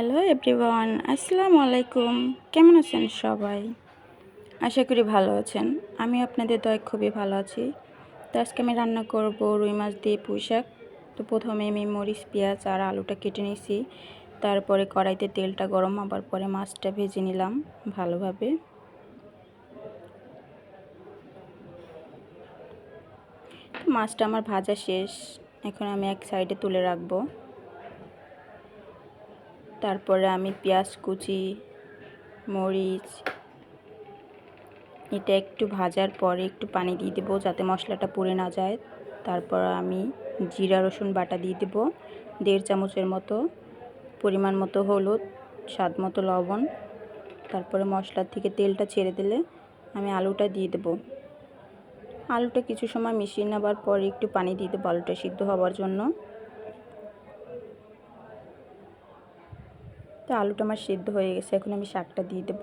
Hello everyone আসসালামু আলাইকুম কেমন আছেন সবাই? আশা করি ভালো আছেন। আমি আপনাদের দয় খুবই ভালো আছি। তো আজকে আমি রান্না করব রুই মাছ দিয়ে পুঁই শাক। তো প্রথমে আমি মরিচ, পেঁয়াজ আর আলুটা কেটে নিয়েছি। তারপরে কড়াইতে তেলটা গরম হবার পরে মাছটা ভেজে নিলাম ভালোভাবে। মাছটা আমার ভাজা শেষ। এখন আমি এক সাইডে তুলে রাখব। তারপরে আমি পেঁয়াজ কুচি, মরিচ, এটা একটু ভাজার পরে একটু পানি দিয়ে দেবো যাতে মশলাটা পুড়ে না যায়। তারপর আমি জিরা, রসুন বাটা দিয়ে দেবো, দেড় চামচের মতো পরিমাণ মতো হলুদ, স্বাদ মতো লবণ। তারপরে মশলার থেকে তেলটা ছেড়ে দিলে আমি আলুটা দিয়ে দেবো। আলুটা কিছু সময় মিশিয়ে নেবার পরে একটু পানি দিয়ে দেবো, আলুটা সিদ্ধ হওয়ার জন্য। তো আলুটা আমার সিদ্ধ হয়ে গেছে। এখন আমি শাকটা দিয়ে দেব।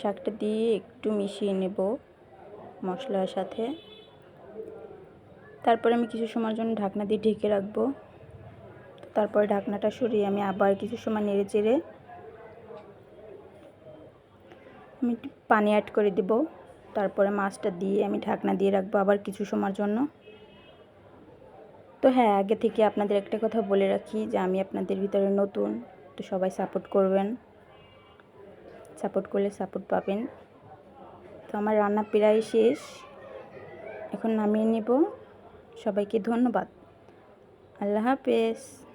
শাকটা দিয়ে একটু মিশিয়ে নেব মশলার সাথে। তারপরে আমি কিছু সময়ের জন্য ঢাকনা দিয়ে ঢেকে রাখব। তারপরে ঢাকনাটা সরিয়ে আমি আবার কিছু সময় নেড়ে চেড়ে আমি পানি অ্যাড করে দেব। তারপরে মাছটা দিয়ে আমি ঢাকনা দিয়ে রাখব আবার কিছু সময়ের জন্য। তো হ্যাঁ আগে থেকে আপনাদের একটা কথা বলে রাখি যে আমি আপনাদের ভিতরে নতুন। তো সবাই সাপোর্ট করবেন। সাপোর্ট করলে সাপোর্ট পাবেন। তো আমার রান্না প্রায় শেষ। এখন নামিয়ে নেব। সবাইকে ধন্যবাদ। আল্লাহ হাফেজ।